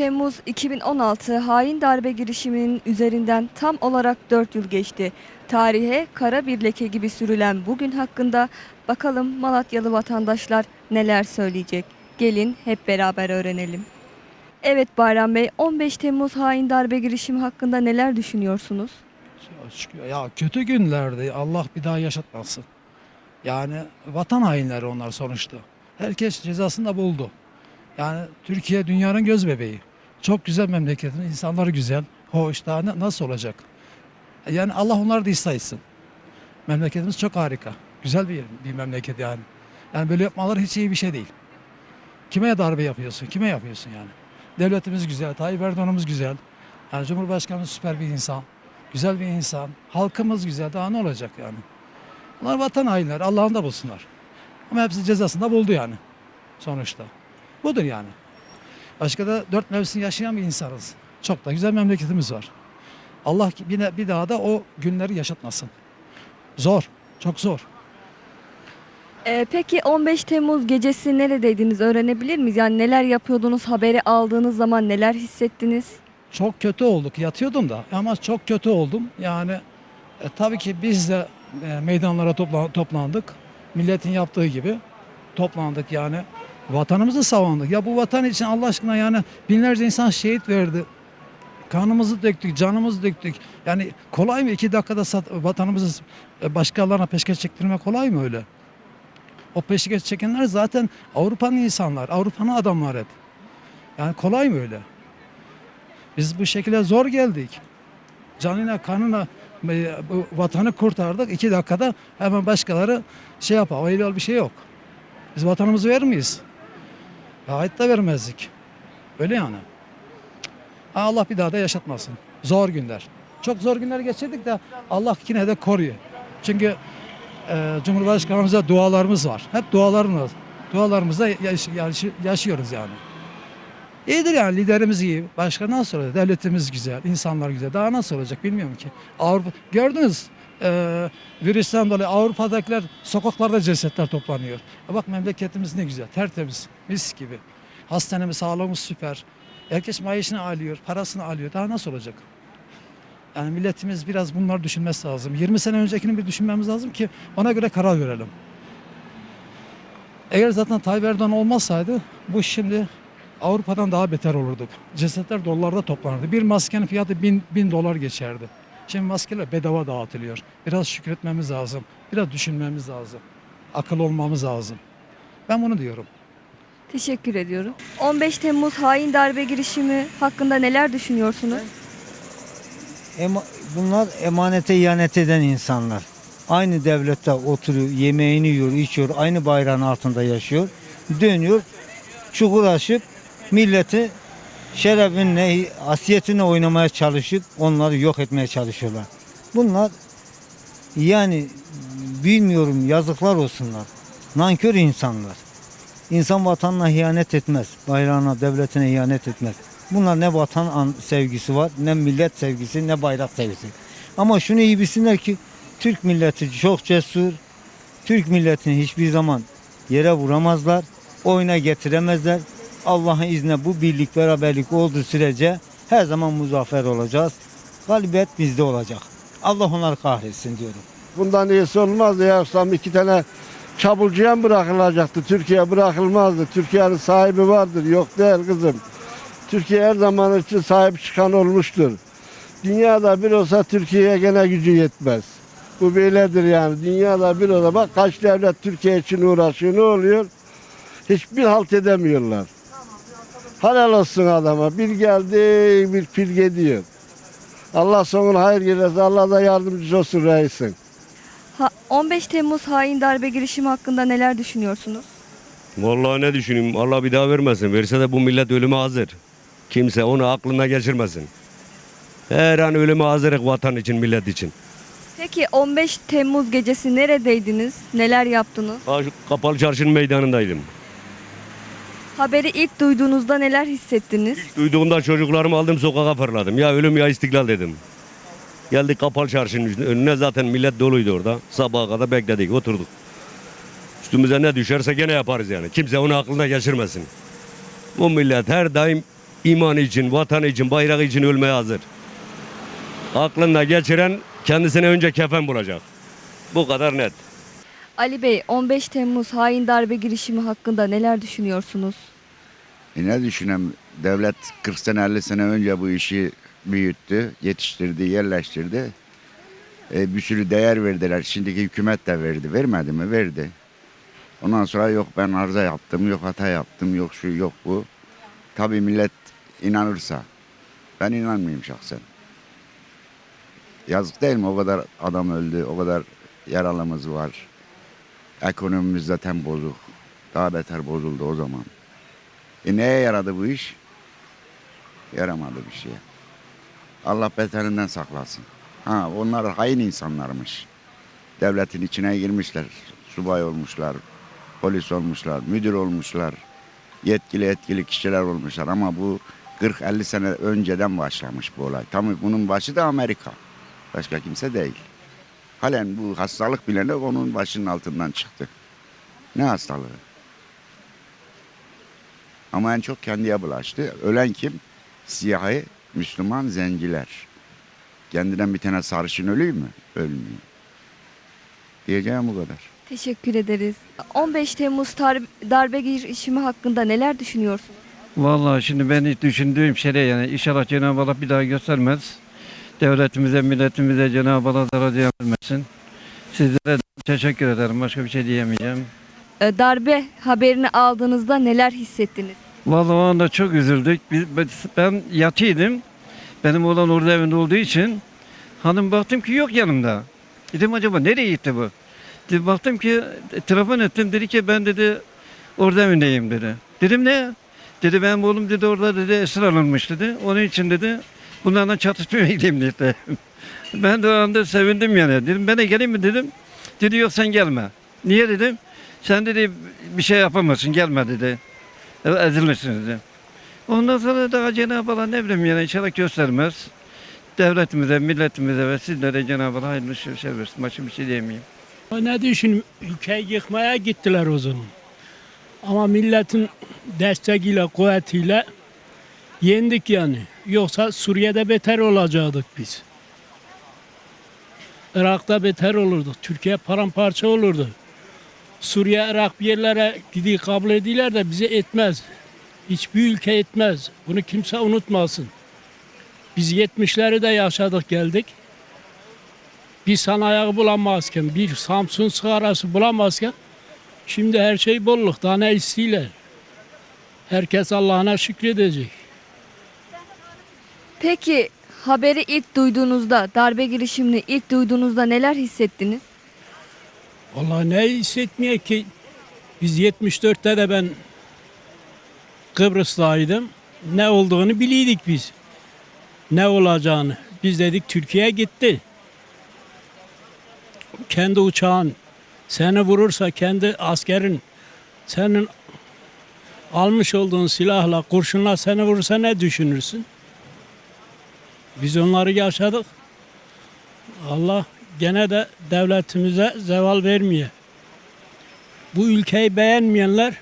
15 Temmuz 2016 hain darbe girişiminin üzerinden tam olarak 4 yıl geçti. Tarihe kara bir leke gibi sürülen bugün hakkında bakalım Malatyalı vatandaşlar neler söyleyecek. Gelin hep beraber öğrenelim. Evet Bayram Bey 15 Temmuz hain darbe girişimi hakkında neler düşünüyorsunuz? Ya kötü günlerdi. Allah bir daha yaşatmasın. Yani vatan hainleri onlar sonuçta. Herkes cezasını da buldu. Yani Türkiye dünyanın göz bebeği. Çok güzel memleketimiz, insanları güzel, hoş. Daha ne- nasıl olacak? Yani Allah onları da ıslah Memleketimiz çok harika. Güzel bir, bir memleket yani. Yani böyle yapmaları hiç iyi bir şey değil. Kime darbe yapıyorsun? Kime yapıyorsun yani? Devletimiz güzel, Tayyip Erdoğan'ımız güzel. Yani Cumhurbaşkanımız süper bir insan. Güzel bir insan. Halkımız güzel. Daha ne olacak yani? Bunlar vatan hainleri. Allah'ın da bulsunlar. Ama hepsi cezasını da buldu yani. Sonuçta. Budur yani. Başka da dört mevsim yaşayan bir insanız. Çok da güzel memleketimiz var. Allah bir, bir daha da o günleri yaşatmasın. Zor. Çok zor. Ee, peki 15 Temmuz gecesi neredeydiniz öğrenebilir miyiz? Yani neler yapıyordunuz haberi aldığınız zaman neler hissettiniz? Çok kötü olduk. Yatıyordum da ama çok kötü oldum. Yani e, tabii ki biz de e, meydanlara topla- toplandık. Milletin yaptığı gibi toplandık yani. Vatanımızı savunduk. Ya bu vatan için Allah aşkına yani binlerce insan şehit verdi. Kanımızı döktük, canımızı döktük. Yani kolay mı iki dakikada sat, vatanımızı e, başkalarına peşkeş çektirmek kolay mı öyle? O peşkeş çekenler zaten Avrupa'nın insanlar, Avrupa'nın adamlar hep. Yani kolay mı öyle? Biz bu şekilde zor geldik. Canına kanına e, vatanı kurtardık. iki dakikada hemen başkaları şey yapar. Öyle bir şey yok. Biz vatanımızı verir miyiz? Hayatta vermezdik. Öyle yani. Allah bir daha da yaşatmasın. Zor günler. Çok zor günler geçirdik de Allah yine de koruyor. Çünkü e, Cumhurbaşkanımıza dualarımız var. Hep dualarımız. Dualarımızda yaş- yaş- yaşıyoruz yani. İyidir yani liderimiz iyi. Başka nasıl olacak? Devletimiz güzel, insanlar güzel. Daha nasıl olacak bilmiyorum ki. Avrupa gördünüz e, virüsten dolayı Avrupa'dakiler sokaklarda cesetler toplanıyor. E bak memleketimiz ne güzel, tertemiz, mis gibi. Hastanemiz, sağlığımız süper. Herkes maaşını alıyor, parasını alıyor. Daha nasıl olacak? Yani milletimiz biraz bunları düşünmesi lazım. 20 sene öncekini bir düşünmemiz lazım ki ona göre karar verelim. Eğer zaten Tayyip Erdoğan olmasaydı bu şimdi Avrupa'dan daha beter olurduk. Cesetler dolarda toplanırdı. Bir maskenin fiyatı bin, bin dolar geçerdi. Şimdi maskeler bedava dağıtılıyor. Biraz şükretmemiz lazım. Biraz düşünmemiz lazım. Akıl olmamız lazım. Ben bunu diyorum. Teşekkür ediyorum. 15 Temmuz hain darbe girişimi hakkında neler düşünüyorsunuz? Ema- bunlar emanete ihanet eden insanlar. Aynı devlette oturuyor, yemeğini yiyor, içiyor, aynı bayrağın altında yaşıyor. Dönüyor, çukur aşıp milleti şerefinle, asiyetine oynamaya çalışıp onları yok etmeye çalışıyorlar. Bunlar yani bilmiyorum yazıklar olsunlar. Nankör insanlar. İnsan vatanına ihanet etmez. Bayrağına, devletine ihanet etmez. Bunlar ne vatan an- sevgisi var, ne millet sevgisi, ne bayrak sevgisi. Ama şunu iyi bilsinler ki Türk milleti çok cesur. Türk milletini hiçbir zaman yere vuramazlar. Oyuna getiremezler. Allah'ın izniyle bu birlik beraberlik olduğu sürece her zaman muzaffer olacağız. Galibiyet bizde olacak. Allah onları kahretsin diyorum. Bundan iyisi olmazdı ya. Sam iki tane çabulcuya mı bırakılacaktı? Türkiye bırakılmazdı. Türkiye'nin sahibi vardır. Yok değil kızım. Türkiye her zaman için sahip çıkan olmuştur. Dünyada bir olsa Türkiye'ye gene gücü yetmez. Bu böyledir yani. Dünyada bir olsa bak kaç devlet Türkiye için uğraşıyor. Ne oluyor? Hiçbir halt edemiyorlar. Helal olsun adama. Bir geldi bir pil gidiyor. Allah sonuna hayır gelirse Allah da yardımcısı olsun reisin. Ha, 15 Temmuz hain darbe girişimi hakkında neler düşünüyorsunuz? Vallahi ne düşüneyim Allah bir daha vermesin. Verse de bu millet ölüme hazır. Kimse onu aklına geçirmesin. Her an ölüme hazırız vatan için, millet için. Peki 15 Temmuz gecesi neredeydiniz? Neler yaptınız? Kapalı çarşının meydanındaydım. Haberi ilk duyduğunuzda neler hissettiniz? Duyduğumda çocuklarımı aldım sokağa fırladım. Ya ölüm ya istiklal dedim. Geldik kapalı çarşının önüne zaten millet doluydu orada. Sabaha kadar bekledik, oturduk. Üstümüze ne düşerse gene yaparız yani. Kimse onu aklına geçirmesin. Bu millet her daim iman için, vatan için, bayrak için ölmeye hazır. Aklında geçiren kendisine önce kefen bulacak. Bu kadar net. Ali Bey 15 Temmuz hain darbe girişimi hakkında neler düşünüyorsunuz? E ne düşünem devlet 40 sene 50 sene önce bu işi büyüttü, yetiştirdi, yerleştirdi. E, bir sürü değer verdiler. Şimdiki hükümet de verdi. Vermedi mi? Verdi. Ondan sonra yok ben arıza yaptım, yok hata yaptım, yok şu yok bu. Tabii millet inanırsa. Ben inanmayayım şahsen. Yazık değil mi? O kadar adam öldü, o kadar yaralımız var. Ekonomimiz zaten bozuk. Daha beter bozuldu o zaman. E neye yaradı bu iş? Yaramadı bir şeye. Allah beterinden saklasın. Ha onlar hain insanlarmış. Devletin içine girmişler. Subay olmuşlar, polis olmuşlar, müdür olmuşlar. Yetkili etkili kişiler olmuşlar ama bu 40-50 sene önceden başlamış bu olay. Tabii bunun başı da Amerika. Başka kimse değil. Halen bu hastalık bile de onun başının altından çıktı. Ne hastalığı? Ama en çok kendiye bulaştı. Ölen kim? Siyahi, Müslüman, zenciler. Kendinden bir tane sarışın ölüyor mü? Ölmüyor. Diyeceğim bu kadar. Teşekkür ederiz. 15 Temmuz darbe girişimi hakkında neler düşünüyorsunuz? Vallahi şimdi ben hiç düşündüğüm şey yani inşallah Cenab-ı Allah bir daha göstermez. Devletimize, milletimize Cenab-ı Allah zarar vermesin. Sizlere teşekkür ederim. Başka bir şey diyemeyeceğim. Ee, Darbe haberini aldığınızda neler hissettiniz? Vallahi o anda çok üzüldük. Ben- yatıydım. Benim oğlan orada evinde olduğu için hanım baktım ki yok yanımda. Dedim acaba nereye gitti bu? Dedim, baktım ki telefon ettim dedi ki ben dedi orada evindeyim dedi. Dedim ne? Dedi benim oğlum dedi orada dedi esir alınmış dedi. Onun için dedi bunlarla çatışmaya gideyim dedi. ben de o anda sevindim yani. Dedim ben de geleyim mi dedim. Dedi yok sen gelme. Niye dedim. Sen dedi bir şey yapamazsın gelme dedi. Ezilmişsin dedi. Ondan sonra daha Cenab-ı Allah ne bileyim yani inşallah göstermez. Devletimize, milletimize ve sizlere Cenab-ı Allah hayırlı şey versin. Başka bir şey diyemeyeyim. Ne düşün ülkeyi yıkmaya gittiler o zaman. Ama milletin desteğiyle, kuvvetiyle yendik yani. Yoksa Suriye'de beter olacaktık biz. Irak'ta beter olurduk. Türkiye paramparça olurdu. Suriye, Irak bir yerlere gidiyor kabul ediler de bize etmez. Hiçbir ülke etmez. Bunu kimse unutmasın. Biz 70'leri de yaşadık geldik bir sanayi bulamazken, bir Samsun sigarası bulamazken şimdi her şey bolluk. Daha ne istiyorlar? Herkes Allah'ına şükredecek. Peki haberi ilk duyduğunuzda, darbe girişimini ilk duyduğunuzda neler hissettiniz? Vallahi ne hissetmiyor ki? Biz 74'te de ben Kıbrıs'taydım. Ne olduğunu biliydik biz. Ne olacağını. Biz dedik Türkiye gitti. Kendi uçağın seni vurursa kendi askerin senin almış olduğun silahla kurşunla seni vurursa ne düşünürsün? Biz onları yaşadık. Allah gene de devletimize zeval vermiyor. Bu ülkeyi beğenmeyenler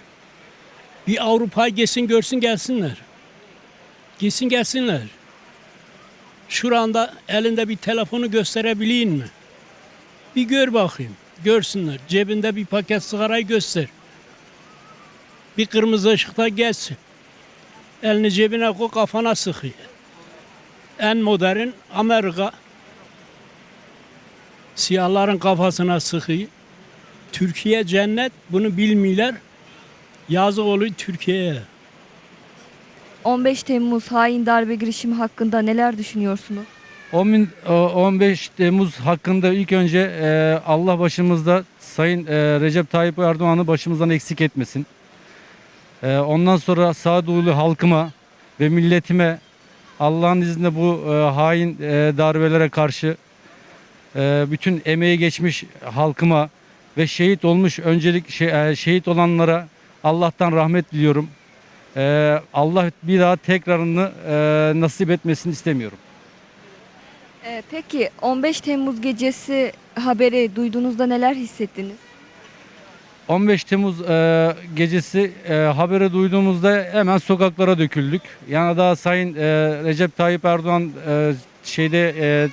bir Avrupa gelsin görsün gelsinler. Gitsin gelsinler. Şuranda elinde bir telefonu gösterebileyim mi? Bir gör bakayım. Görsünler. Cebinde bir paket sigarayı göster. Bir kırmızı ışıkta geçsin. Elini cebine koy kafana sıkıyor. En modern Amerika siyahların kafasına sıkıyor. Türkiye cennet bunu bilmiyorlar. Yazık oluyor Türkiye'ye. 15 Temmuz hain darbe girişimi hakkında neler düşünüyorsunuz? 10 bin- e, 15 Temmuz hakkında ilk önce e, Allah başımızda Sayın e, Recep Tayyip Erdoğan'ı başımızdan eksik etmesin. E, Ondan sonra sağduyulu halkıma ve milletime Allah'ın izniyle bu e, hain e, darbelere karşı e, bütün emeği geçmiş halkıma ve şehit olmuş öncelik şey- e, şehit olanlara Allah'tan rahmet diliyorum. E, Allah bir daha tekrarını e, nasip etmesini istemiyorum. Ee, peki 15 Temmuz gecesi haberi duyduğunuzda neler hissettiniz? 15 Temmuz e, gecesi e, haberi duyduğumuzda hemen sokaklara döküldük. Yani daha Sayın e, Recep Tayyip Erdoğan e, şeyde e,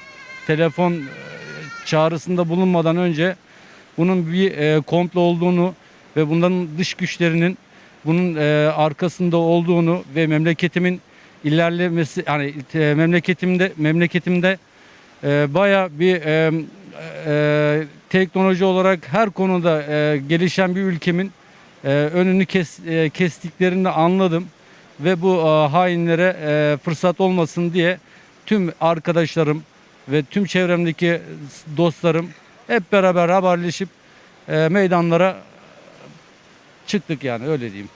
telefon e, çağrısında bulunmadan önce bunun bir e, komplo olduğunu ve bunların dış güçlerinin bunun e, arkasında olduğunu ve memleketimin ilerlemesi yani e, memleketimde memleketimde e, baya bir e, e, teknoloji olarak her konuda e, gelişen bir ülkemin e, önünü kes, e, kestiklerini anladım ve bu e, hainlere e, fırsat olmasın diye tüm arkadaşlarım ve tüm çevremdeki dostlarım hep beraber haberleşip e, meydanlara çıktık yani öyle diyeyim.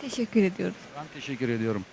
Teşekkür ediyoruz. Ben teşekkür ediyorum.